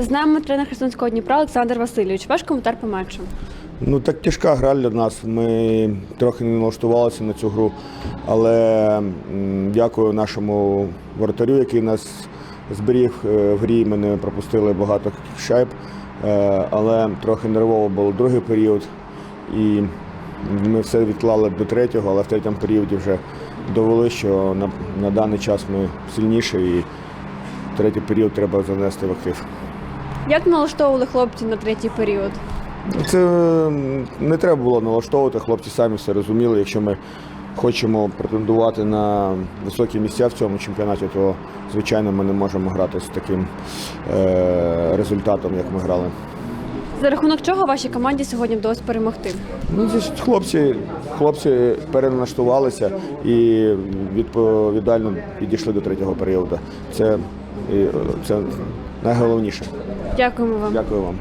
З нами тренер Херсонського Дніпра Олександр Васильович. Ваш коментар по матчу. Ну так тяжка гра для нас. Ми трохи не налаштувалися на цю гру, але дякую нашому воротарю, який нас зберіг е, в грі. Ми не пропустили багато шайб, е, але трохи нервово було другий період. І ми все відклали до третього, але в третьому періоді вже довели, що на, на даний час ми сильніші і третій період треба занести в актив. Як налаштовували хлопці на третій період? Це не треба було налаштовувати. Хлопці самі все розуміли. Якщо ми хочемо претендувати на високі місця в цьому чемпіонаті, то звичайно ми не можемо грати з таким е- результатом, як ми грали. За рахунок чого вашій команді сьогодні вдалося перемогти? Ну, хлопці, хлопці переналаштувалися і відповідально підійшли до третього періоду. Це, е, це найголовніше. Дякуємо вам. Дякую вам.